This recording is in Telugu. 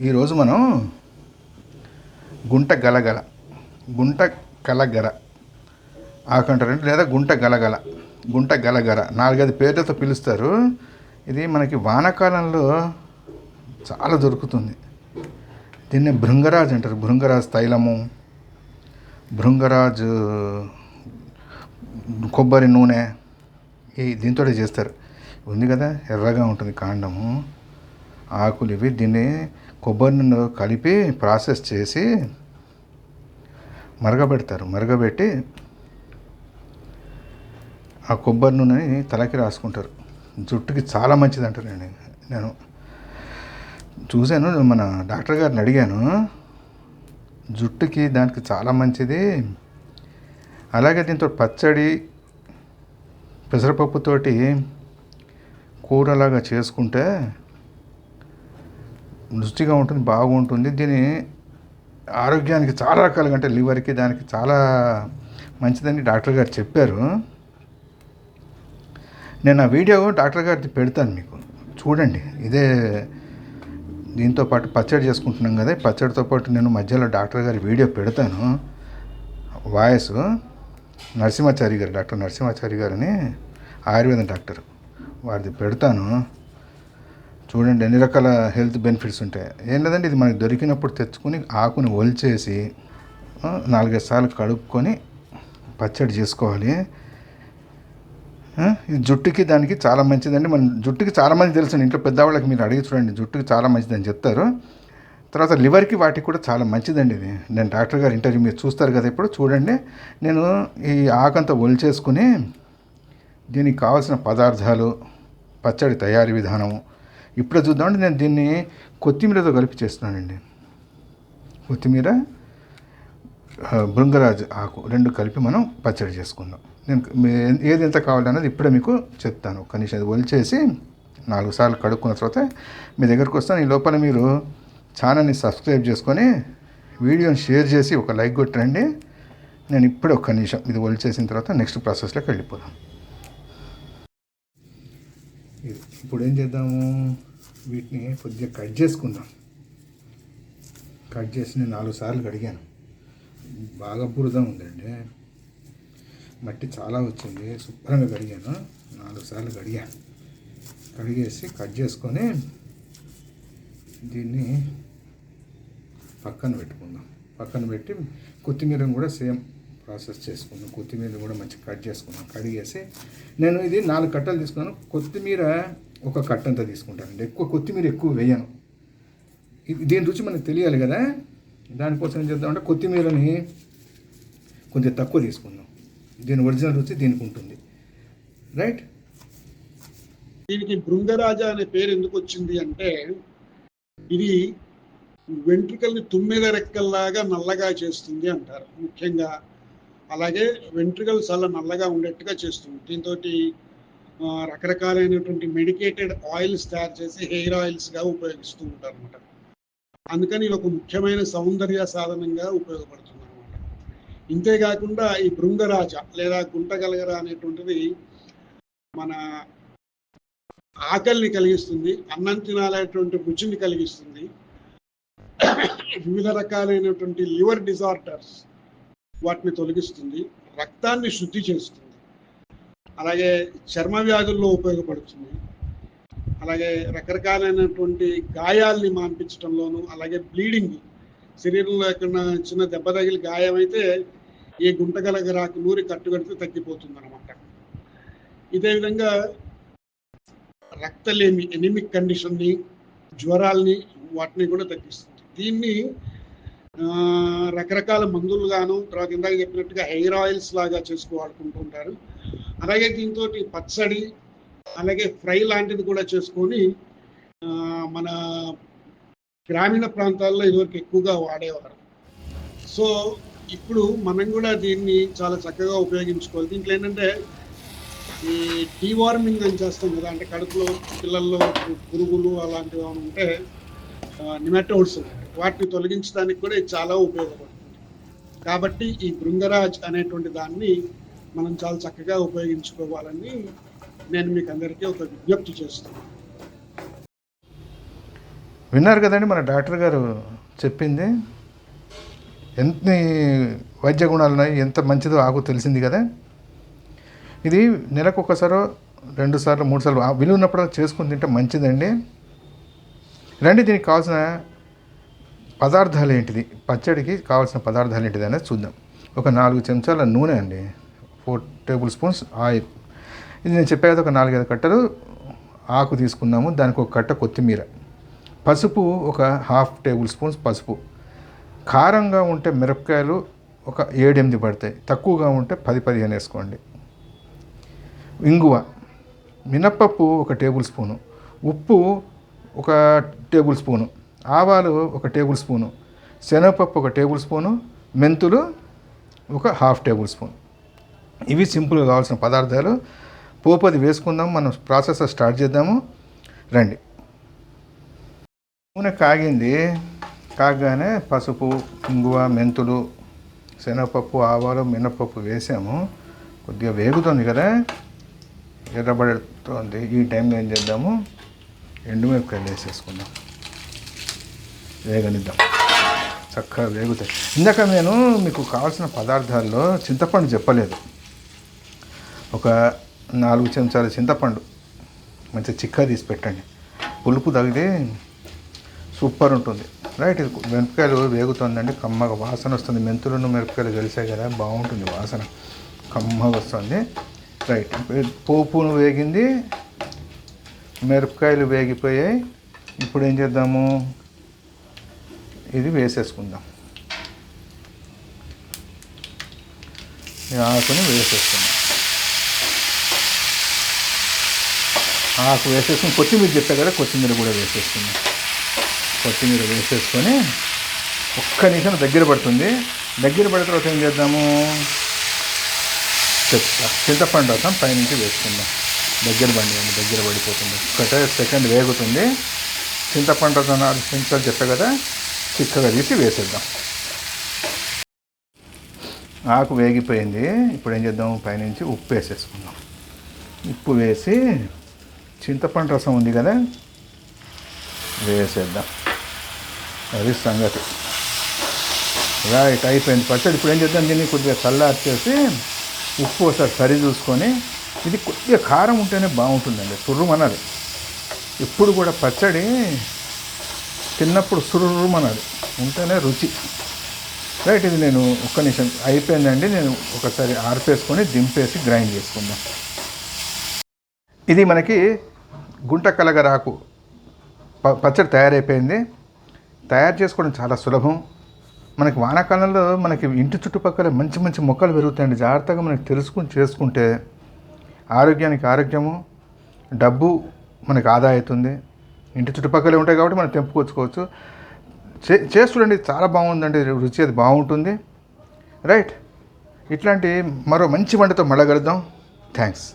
ఈరోజు మనం గుంట గలగల గుంట కలగర ఆకంటారండి లేదా గుంట గలగల గుంట గలగర నాలుగైదు పేర్లతో పిలుస్తారు. ఇది మనకి వానాకాలంలో చాలా దొరుకుతుంది. దీన్ని భృంగరాజ్ అంటారు. భృంగరాజ్ తైలము భృంగరాజ్ కొబ్బరి నూనె ఈ దీంతో చేస్తారు. ఉంది కదా? ఎర్రగా ఉంటుంది కాండము. ఆకులు ఇవి. దీన్ని కొబ్బరి నూనె కలిపి ప్రాసెస్ చేసి మరగబెడతారు. మరగబెట్టి ఆ కొబ్బరి నూనెని తలకి రాసుకుంటారు. జుట్టుకి చాలా మంచిది అంటారండి నేను చూశాను మన డాక్టర్ గారిని అడిగాను. జుట్టుకి దానికి చాలా మంచిది. అలాగే దీంతో పచ్చడి పెసరపప్పుతోటి కూరలాగా చేసుకుంటే రుచిగా ఉంటుంది బాగుంటుంది. దీని ఆరోగ్యానికి చాలా రకాలుగా అంటే లివర్కి దానికి చాలా మంచిదని డాక్టర్ గారు చెప్పారు. నేను ఆ వీడియో డాక్టర్ గారిది పెడతాను మీకు. చూడండి ఇదే దీంతో పాటు పచ్చడి చేసుకుంటున్నాం కదా పచ్చడితో పాటు నేను మధ్యలో డాక్టర్ గారి వీడియో పెడతాను. వాయిస్ నరసింహాచారి గారు డాక్టర్ నరసింహాచారి గారని ఆయుర్వేదం డాక్టర్ వారిది పెడతాను. చూడండి ఎన్ని రకాల హెల్త్ బెనిఫిట్స్ ఉంటాయి. ఏం లేదండి ఇది మనకి దొరికినప్పుడు తెచ్చుకొని ఆకుని ఒలిచేసి నాలుగైదు సార్లు కడుక్కొని పచ్చడి చేసుకోవాలి. ఇది జుట్టుకి దానికి చాలా మంచిదండి. మన జుట్టుకి చాలా మంది తెలుసు ఇంట్లో పెద్దవాళ్ళకి మీరు అడిగి చూడండి జుట్టుకి చాలా మంచిదని చెప్తారు. తర్వాత లివర్కి వాటికి కూడా చాలా మంచిదండి ఇది. నేను డాక్టర్ గారు ఇంటర్వ్యూ మీరు చూస్తారు కదా ఇప్పుడు చూడండి. నేను ఈ ఆకంతా ఒలిచేసుకుని దీనికి కావాల్సిన పదార్థాలు పచ్చడి తయారీ విధానం ఇప్పుడే చూద్దామంటే నేను దీన్ని కొత్తిమీరతో కలిపి చేస్తున్నానండి. కొత్తిమీర బృంగరాజు ఆకు రెండు కలిపి మనం పచ్చడి చేసుకుందాం. నేను ఏది ఎంత కావాలన్నది ఇప్పుడే మీకు చెప్తాను. కనీసం అది ఒలిచేసి నాలుగు సార్లు కడుక్కున్న తర్వాత మీ దగ్గరకు వస్తాను. ఈ లోపల మీరు ఛానల్ని సబ్స్క్రైబ్ చేసుకొని వీడియోని షేర్ చేసి ఒక లైక్ కొట్టండి. నేను ఇప్పుడే ఒక్క నిమిషం ఇది ఒలిచేసిన తర్వాత నెక్స్ట్ ప్రాసెస్లోకి వెళ్ళిపోదాం. ఇప్పుడు ఏం చేద్దాము? వీటిని కొద్దిగా కట్ చేసుకుందాం. కట్ చేసి నేను నాలుగు సార్లు కడిగాను. బాగా బురద ఉందండి. మట్టి చాలా వచ్చింది. శుభ్రంగా కడిగాను. నాలుగు సార్లు కడిగాను కడిగేసి కట్ చేసుకొని దీన్ని పక్కన పెట్టుకుందాం. పక్కన పెట్టి కొత్తిమీరను కూడా సేమ్ ప్రాసెస్ చేసుకుందాం. కొత్తిమీర కూడా మంచిగా కట్ చేసుకున్నాం కడిగేసి నేను ఇది నాలుగు కట్టలు తీసుకున్నాను. కొత్తిమీర ఒక కట్టంతా తీసుకుంటానండి ఎక్కువ కొత్తిమీర ఎక్కువ వేయను. దీని రుచి మనకు తెలియాలి కదా. దానికోసం ఏం చేద్దామంటే కొత్తిమీరని కొంచెం తక్కువ తీసుకుందాం. దీని ఒరిజినల్ రుచి దీనికి ఉంటుంది. రైట్ దీనికి భృంగరాజ అనే పేరు ఎందుకు వచ్చింది అంటే ఇది వెంట్రుకల్ని తుమ్మిద రెక్కల్లాగా నల్లగా చేస్తుంది అంటారు. ముఖ్యంగా అలాగే వెంట్రుకలు చాలా నల్లగా ఉండేట్టుగా చేస్తుంది. దీంతో రకరకాలైనటువంటి మెడికేటెడ్ ఆయిల్స్ తయారు చేసి హెయిర్ ఆయిల్స్గా ఉపయోగిస్తూ ఉంటారు అనమాట అందుకని ఇది ఒక ముఖ్యమైన సౌందర్య సాధనంగా ఉపయోగపడుతుంది అనమాట ఇంతేకాకుండా ఈ భృంగరాజ లేదా గుంటగలగర అనేటువంటిది మన ఆకలిని కలిగిస్తుంది అన్నం తినాలనేటువంటి రుచిని కలిగిస్తుంది. వివిధ రకాలైనటువంటి లివర్ డిజార్డర్స్ వాటిని తొలగిస్తుంది రక్తాన్ని శుద్ధి చేస్తుంది. అలాగే చర్మ వ్యాధుల్లో ఉపయోగపడుతుంది. అలాగే రకరకాలైనటువంటి గాయాల్ని మాన్పించడంలోను అలాగే బ్లీడింగ్ శరీరంలో ఎక్కడ చిన్న దెబ్బ తగిలి గాయమైతే ఈ రాక నూరి కట్టుకడితే తగ్గిపోతుంది అనమాట ఇదే విధంగా రక్తలేమి ఎనిమిక్ కండిషన్ని జ్వరాల్ని వాటిని కూడా తగ్గిస్తుంది. దీన్ని రకరకాల రకరకాల మందులుగాను తర్వాత ఇందాక చెప్పినట్టుగా హెయిర్ ఆయిల్స్ లాగా చేసుకు వాడుకుంటూ ఉంటారు అలాగే దీంతో పచ్చడి అలాగే ఫ్రై లాంటిది కూడా చేసుకొని మన గ్రామీణ ప్రాంతాల్లో ఇదివరకు ఎక్కువగా వాడేవారు. సో ఇప్పుడు మనం కూడా దీన్ని చాలా చక్కగా ఉపయోగించుకోవాలి. దీంట్లో ఏంటంటే ఈ డీవార్మింగ్ అని చేస్తాం కదా అంటే కడుపులో పిల్లల్లో పురుగులు అలాంటివి ఏమైనా ఉంటే నిమెటోడ్స్ వాటిని తొలగించడానికి కూడా ఇది చాలా ఉపయోగపడుతుంది. కాబట్టి ఈ బృంగరాజ్ అనేటువంటి దాన్ని మనం చాలా చక్కగా ఉపయోగించుకోవాలని నేను మీకు అందరికీ ఒక విజ్ఞప్తి చేస్తున్నాను. విన్నారు కదండి మన డాక్టర్ గారు చెప్పింది? ఎన్ని వైద్య గుణాలు ఉన్నాయి ఎంత మంచిదో ఆకు తెలిసింది కదా? ఇది నెలకు ఒకసారో రెండు సార్లు మూడు సార్లు విలువ ఉన్నప్పుడు చేసుకుని తింటే మంచిదండి. రండి దీనికి కావాల్సిన పదార్థాలు ఏంటిది పచ్చడికి కావాల్సిన పదార్థాలు ఏంటిది అనేది చూద్దాం. ఒక నాలుగు చెంచాల నూనె అండి. Four tablespoons oil. ఇది నేను చెప్పే కదా ఒక నాలుగైదు కట్టలు ఆకు తీసుకున్నాము. దానికి ఒక కట్ట కొత్తిమీర. పసుపు ఒక హాఫ్ టేబుల్ స్పూన్స్ పసుపు. కారంగా ఉంటే మిరపకాయలు ఒక ఏడెనిమిది పడతాయి. తక్కువగా ఉంటే పది పదిహేను వేసుకోండి. ఇంగువ. మినప్పప్పు ఒక టేబుల్ స్పూను. ఉప్పు ఒక టేబుల్ స్పూను. ఆవాలు ఒక టేబుల్ స్పూను. శనగపప్పు ఒక టేబుల్ స్పూను. మెంతులు ఒక హాఫ్ టేబుల్ స్పూన్. ఇవి సింపుల్గా కావాల్సిన పదార్థాలు. పోపు అది వేసుకుందాం మనం ప్రాసెస్ స్టార్ట్ చేద్దాము. రండి. నూనె కాగింది. కాగానే పసుపు ఇంగువ మెంతులు శనగపప్పు ఆవాలు మినపప్పు వేసాము. కొద్దిగా వేగుతుంది కదా? ఎర్రబడుతోంది. ఈ టైంలో ఏం చేద్దాము? ఎండుమిరపకాయలు వేసేసుకుందాం. వేగనిద్దాం. చక్కగా వేగుతాయి. ఇందాక నేను మీకు కావాల్సిన పదార్థాల్లో చింతపండు చెప్పలేదు. ఒక నాలుగు చెంచాల చింతపండు మంచి చిక్క తీసి పెట్టండి. పులుపు తగిలి సూపర్ ఉంటుంది. రైట్ ఇది మిరపకాయలు వేగుతుందండి కమ్మగా వాసన వస్తుంది. మెంతులను మిరపకాయలు కలిసాయి కదా బాగుంటుంది వాసన. కమ్మగా వస్తుంది. రైట్ పోపును వేగింది మిరపకాయలు వేగిపోయాయి. ఇప్పుడు ఏం చేద్దాము? ఇది వేసేసుకుందాం. ఈ ఆకుని వేసేసుకుందాం. ఆకు వేసేసుకుని కొత్తిమీర చెప్పా కదా కొత్తిమీర కూడా వేసేసుకుందాం. కొత్తిమీర వేసేసుకొని ఒక్క నిమిషం దగ్గర పడుతుంది. దగ్గర పడిన తర్వాత ఏం చేద్దాము? చెప్తా చింతపండు రసం పైనుంచి వేసుకుందాం. దగ్గర బండి దగ్గర పడిపోతుంది. ఒకటే సెకండ్ వేగుతుంది. చింతపండు రసం నాలుగు చెంచాలు చెప్పా కదా చిక్కగా తీసి వేసేద్దాం. ఆకు వేగిపోయింది. ఇప్పుడు ఏం చేద్దాం? పైనుంచి ఉప్పు వేసేసుకుందాం. ఉప్పు వేసి చింతపండు రసం ఉంది కదా వేసేద్దాం. అది సంగతి. రైట్ అయిపోయింది. పచ్చడి. ఇప్పుడు ఏం చేద్దాం? దీన్ని కొద్దిగా చల్లార్చేసి ఉప్పు ఒకసారి సరి చూసుకొని ఇది కొద్దిగా కారం ఉంటేనే బాగుంటుందండి. సుర్రుమనాలి ఎప్పుడు కూడా పచ్చడి తిన్నప్పుడు సుర్రుమనాలి ఉంటేనే రుచి. రైట్ ఇది నేను ఒక్క నిమిషం అయిపోయిందండి. నేను ఒకసారి ఆర్పేసుకొని దింపేసి గ్రైండ్ చేసుకుందాం. ఇది మనకి గుంట కలగరాకు ప- పచ్చడి తయారైపోయింది. తయారు చేసుకోవడం చాలా సులభం. మనకి వానాకాలంలో మనకి ఇంటి చుట్టుపక్కల మంచి మంచి మొక్కలు పెరుగుతాయండి. జాగ్రత్తగా మనకి తెలుసుకుని చేసుకుంటే ఆరోగ్యానికి ఆరోగ్యము డబ్బు మనకు ఆదా అవుతుంది ఇంటి చుట్టుపక్కల ఉంటాయి కాబట్టి మనం తెంపుకొచ్చుకోవచ్చు. చే చేసి చూడండి చాలా బాగుందండి రుచి అది బాగుంటుంది. రైట్. ఇట్లాంటి మరో మంచి వంటతో మళ్ళా కలుద్దాం. థ్యాంక్స్.